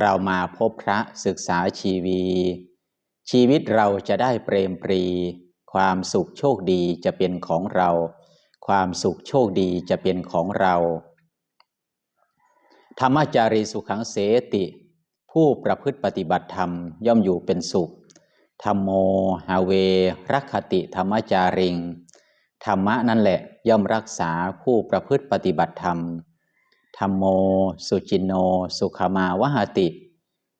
เรามาพบพระศึกษาชีวี ชีวิตเราจะได้เปรมปรี ความสุขโชคดีจะเป็นของเรา ความสุขโชคดีจะเป็นของเรา ธรรมจารีสุขังเสติ ผู้ประพฤติปฏิบัติธรรมย่อมอยู่เป็นสุข ธรรมโมหาเวรักขติธรรมจาริง ธรรมะนั่นแหละย่อมรักษาผู้ประพฤติปฏิบัติธรรม ธรรมโม สุจินโน สุขมาวหติ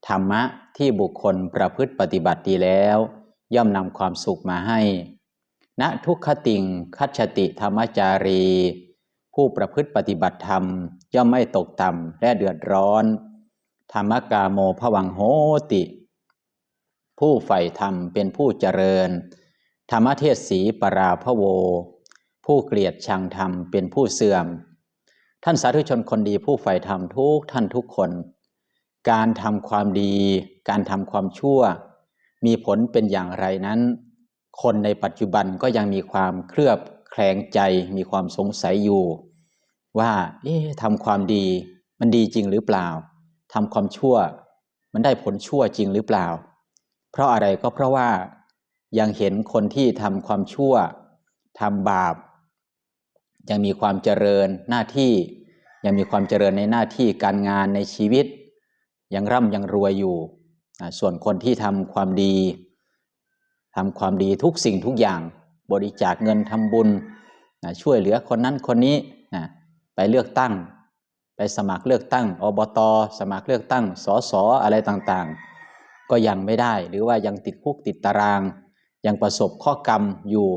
ธรรมะที่บุคคลประพฤติปฏิบัติดีแล้ว ย่อมนำความสุขมาให้ ณทุกขติงคัจฉติธรรมจารี ผู้ประพฤติปฏิบัติธรรม ย่อมไม่ตกต่ำและเดือดร้อน ธรรมกาโมภวังโหติ ผู้ใฝ่ธรรมเป็นผู้เจริญ ธรรมเทศสีปราพโว ผู้เกลียดชังธรรมเป็นผู้เสื่อม ท่านสาธุชนคนดีผู้ใฝ่ธรรมทุกท่านทุกคน การทำความดี การทำความชั่ว มีผลเป็นอย่างไรนั้น คนในปัจจุบันก็ยังมีความเคลือบแคลงใจมีความสงสัยอยู่ ว่าเอ๊ะทำความดีมันดีจริงหรือเปล่าทำความชั่ว มันได้ผลชั่วจริงหรือเปล่า เพราะอะไรก็เพราะว่ายังเห็นคนที่ทำความชั่วทำบาป ยังมีความเจริญหน้าที่ ยังมีความเจริญในหน้าที่การงานในชีวิต ยังร่ำยังรวยอยู่ ส่วนคนที่ทำความดีทำความดีทุกสิ่งทุกอย่าง บริจาคเงินทำบุญช่วยเหลือคนนั้นคนนี้ไปเลือกตั้ง ไปสมัครเลือกตั้งอบตสมัครเลือกตั้งสสอะไรต่างๆ ก็ยังไม่ได้หรือว่ายังติดคุกติดตาราง ยังประสบข้อกรรมอยู่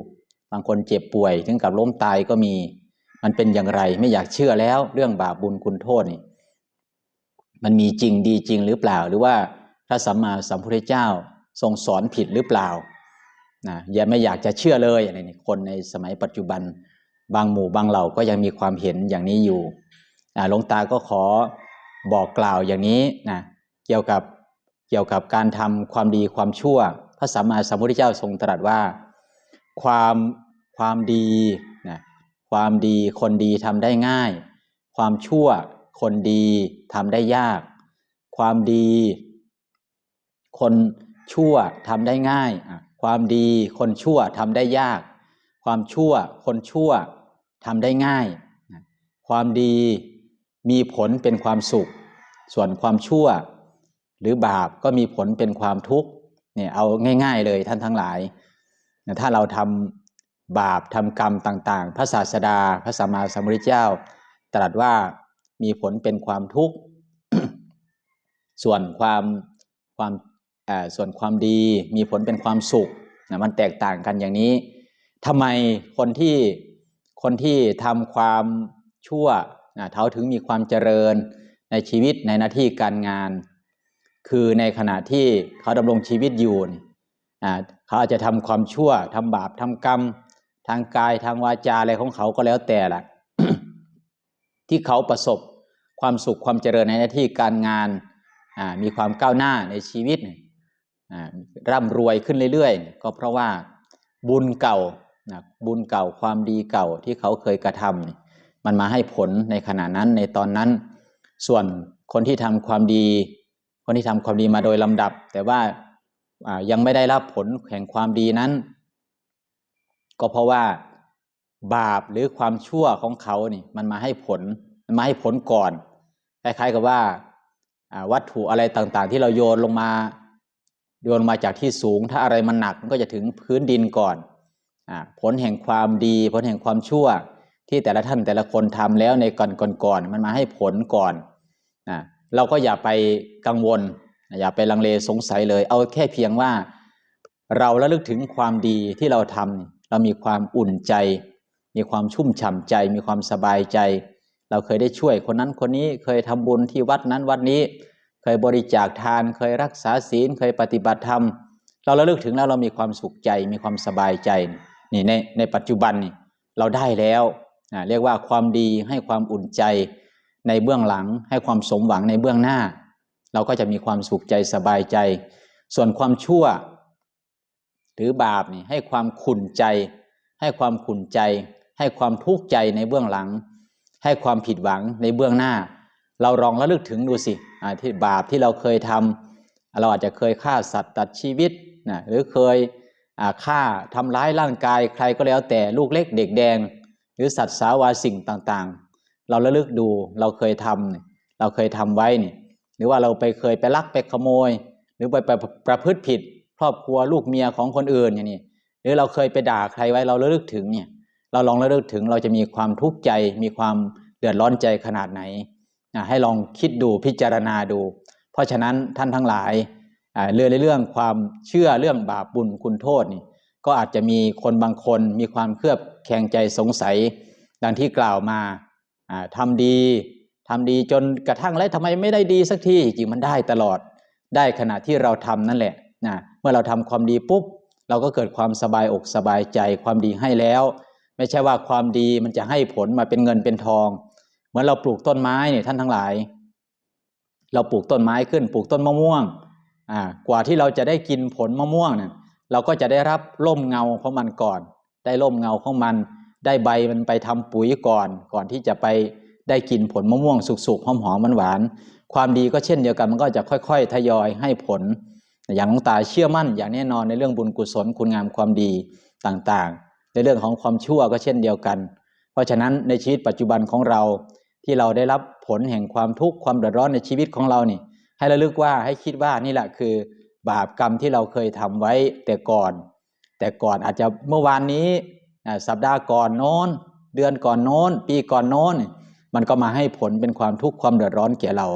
บางคนเจ็บป่วยถึงกับล้มตายก็มี มันเป็นอย่างไรไม่อยากเชื่อแล้วเรื่องบาปบุญคุณโทษนี่ มันมีจริงดีจริงหรือเปล่า หรือว่าพระสัมมาสัมพุทธเจ้าทรงสอนผิดหรือเปล่านะอย่าไม่อยากจะเชื่อเลยอะไรนี่คนในสมัยปัจจุบันบางหมู่บางเหล่าก็ยังมีความเห็นอย่างนี้อยู่หลวงตาก็ขอบอกกล่าวอย่างนี้นะเกี่ยวกับเกี่ยวกับการทำความดีความชั่ว พระสัมมาสัมพุทธเจ้าทรงตรัสว่า ความความดีนะความดีคนดีทำได้ง่าย ความชั่วคนดีทำได้ยาก ความดี คนชั่วทำได้ง่าย ความดีคนชั่วทำได้ยาก ความชั่วคนชั่วทำได้ง่าย ความดีมีผลเป็นความสุข ส่วนความชั่ว หรือบาปก็มีผลเป็นความทุกข์เนี่ยเอาง่าย ๆ เลยท่านทั้งหลาย ถ้าเราทำบาปทำกรรมต่างๆ พระศาสดา พระสัมมาสัมพุทธเจ้า ตรัสว่ามีผลเป็นความทุกข์ ส่วนความความส่วนความดีมีผลเป็นความสุขนะมันแตกต่างกันอย่างนี้ทำไมคนที่คนที่ทำความชั่วนะเขาถึงมีความเจริญในชีวิตในหน้าที่การงาน คือในขณะที่เขาดำรงชีวิตอยู่ เขาอาจจะทำความชั่วทำบาปทำกรรม ทางกายทางวาจาอะไรของเขาก็แล้วแต่ละที่เขาประสบความสุขความเจริญในหน้าที่การงานมีความก้าวหน้าในชีวิตร่ำรวยขึ้นเรื่อยๆ ก็เพราะว่าบุญเก่าบุญเก่าความดีเก่าที่เขาเคยกระทำมันมาให้ผลในขณะนั้นในตอนนั้น ส่วนคนที่ทำความดี คนที่ทำความดีมาโดยลำดับ แต่ว่า ยังไม่ได้รับผลแห่งความดีนั้น ก็เพราะว่าบาปหรือความชั่วของเขานี่มันมาให้ผลมันมาให้ผลก่อนคล้ายๆกับว่าวัตถุอะไรต่างๆ ที่เราโยนลงมาโยนมาจากที่สูง ถ้าอะไรมันหนักมันก็จะถึงพื้นดินก่อนอผลแห่งความดี ผลแห่งความชั่ว ที่แต่ละท่านแต่ละคนทำแล้วในก่อนก่อนมันมาให้ผลก่อนอเราก็อย่าไปกังวล อย่าไปลังเลสงสัยเลย เอาแค่เพียงว่า เราระลึกถึงความดีที่เราทำเรามีความอุ่นใจ มีความชุ่มฉ่ำใจ มีความสบายใจ เราเคยได้ช่วยคนนั้นคนนี้เคยทำบุญที่วัดนั้นวัดนี้ เคยบริจาคทาน เคยรักษาศีล เคยปฏิบัติธรรม เราระลึกถึงแล้วเรามีความสุขใจ มีความสบายใจนี่ในในปัจจุบันนี่เราได้แล้วอ่าเรียกว่าความดีให้ความอุ่นใจในเบื้องหลังให้ความสมหวังในเบื้องหน้า เราก็จะมีความสุขใจสบายใจ ส่วนความชั่ว หรือบาปนี่ให้ความขุ่นใจ ให้ความขุ่นใจ ให้ความทุกข์ใจในเบื้องหลัง ให้ความผิดหวังในเบื้องหน้า เราลองระลึกถึงดูสิอ่าที่บาปที่เราเคยทำเราอาจจะเคยฆ่าสัตว์ตัดชีวิตนะหรือเคยอ่าฆ่าทำร้ายร่างกายใครก็แล้วแต่ลูกเล็กเด็กแดง หรือสัตว์สาวาสิ่งต่างๆ เราระลึกดูเราเคยทำเราเคยทำไว้นี่ หรือว่าเราไปเคยไปลักไปขโมย หรือไปไปประพฤติผิด ครอบครัวลูกเมียของคนอื่นอย่างนี้หรือเราเคยไปด่าใครไว้เราระลึกถึงเนี่ยเราลองระลึกถึงเราจะมีความทุกข์ใจ มีความเดือดร้อนใจขนาดไหนอ่าให้ลองคิดดูพิจารณาดู เพราะฉะนั้นท่านทั้งหลายเรื่องในเรื่องความเชื่อเรื่องบาปบุญคุณโทษนี่ก็อาจจะมีคนบางคนมีความเครือบแคลงใจสงสัย ดังที่กล่าวมาอ่าทำดี ทำดีจนกระทั่งแล้วทำไมไม่ได้ดีสักทีจริงมันได้ตลอด ได้ขณะที่เราทำนั่นแหละนะเมื่อเราทำความดีปุ๊บ เราก็เกิดความสบายอกสบายใจความดีให้แล้ว ไม่ใช่ว่าความดีมันจะให้ผลมาเป็นเงินเป็นทอง เหมือนเราปลูกต้นไม้เนี่ยท่านทั้งหลาย เราปลูกต้นไม้ขึ้นปลูกต้นมะม่วงอ่ากว่าที่เราจะได้กินผลมะม่วงเนี่ยเราก็จะได้รับร่มเงาของมันก่อน ได้ร่มเงาของมัน ได้ใบมันไปทำปุ๋ยก่อนก่อนที่จะไป ได้กินผลมะม่วงสุกๆหอมๆหวานความดีก็เช่นเดียวกันมันก็จะค่อย ๆ ทยอยให้ผล อย่างหลวงตาเชื่อมั่น อย่างแน่นอนในเรื่องบุญกุศลคุณงามความดีต่างๆ ในเรื่องของความชั่วก็เช่นเดียวกัน เพราะฉะนั้นในชีวิตปัจจุบันของเราที่เราได้รับผลแห่งความทุกข์ความเดือดร้อนในชีวิตของเรานี่ ให้ระลึกว่าให้คิดว่านี่แหละคือ บาปกรรมที่เราเคยทำไว้แต่ก่อน แต่ก่อนอาจจะเมื่อวานนี้สัปดาห์ก่อนโน้น เดือนก่อนโน้น ปีก่อนโน้น มันก็มาให้ผลเป็นความทุกข์ความเดือดร้อนแก่เรา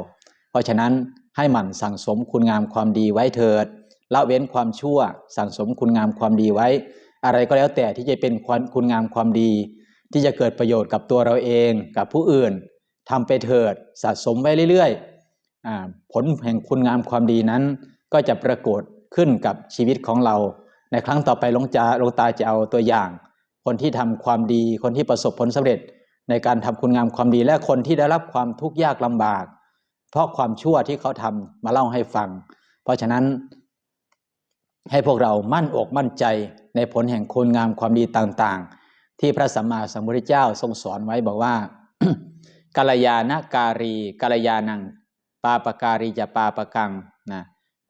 เพราะฉะนั้นให้หมั่นสั่งสมคุณงามความดีไว้เถิดละเว้นความชั่วสั่งสมคุณงามความดีไว้ อะไรก็แล้วแต่ที่จะเป็นค,คุณงามความดี ที่จะเกิดประโยชน์กับตัวเราเองกับผู้อื่นทำไปเถิดสะสมไว้เรื่อยๆอผลแห่งคุณงามความดีนั้น ก็จะปรากฏขึ้นกับชีวิตของเรา ในครั้งต่อไปลงจาหลวงตาจะเอาตัวอย่าง คนที่ทำความดีคนที่ประสบผลสำเร็จ ในการทำคุณงามความดีและคนที่ได้รับความทุกข์ยากลำบาก เพราะความชั่วที่เขาทำมาเล่าให้ฟัง เพราะฉะนั้น ให้พวกเรามั่นอกมั่นใจในผลแห่งคุณงามความดีต่างๆ ที่พระสัมมาสัมพุทธเจ้าทรงสอนไว้บอกว่ากัลยาณการีกัลยาณัง ปาปการีจะปาปกังนะ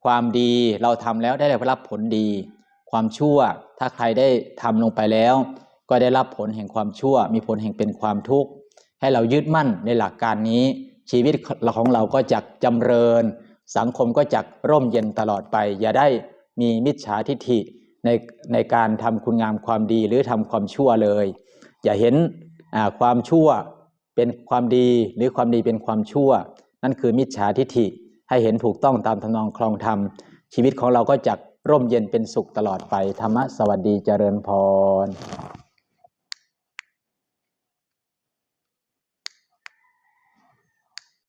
ความดีเราทำแล้วได้รับผลดี ความชั่วถ้าใครได้ทำลงไปแล้ว ก็ได้รับผลแห่งความชั่ว มีผลแห่งเป็นความทุกข์ ให้เรายึดมั่นในหลักการนี้ ชีวิตของเราก็จะจำเริญ สังคมก็จะร่มเย็นตลอดไป อย่าได้มีมิจฉาทิฐิในในการทำคุณงามความดีหรือทำความชั่วเลย อย่าเห็นความชั่วเป็นความดีหรือความดีเป็นความชั่ว นั่นคือมิจฉาทิฐิให้เห็นถูกต้องตามทำนองคลองธรรม ชีวิตของเราก็จะร่มเย็นเป็นสุขตลอดไป ธรรมะสวัสดีเจริญพร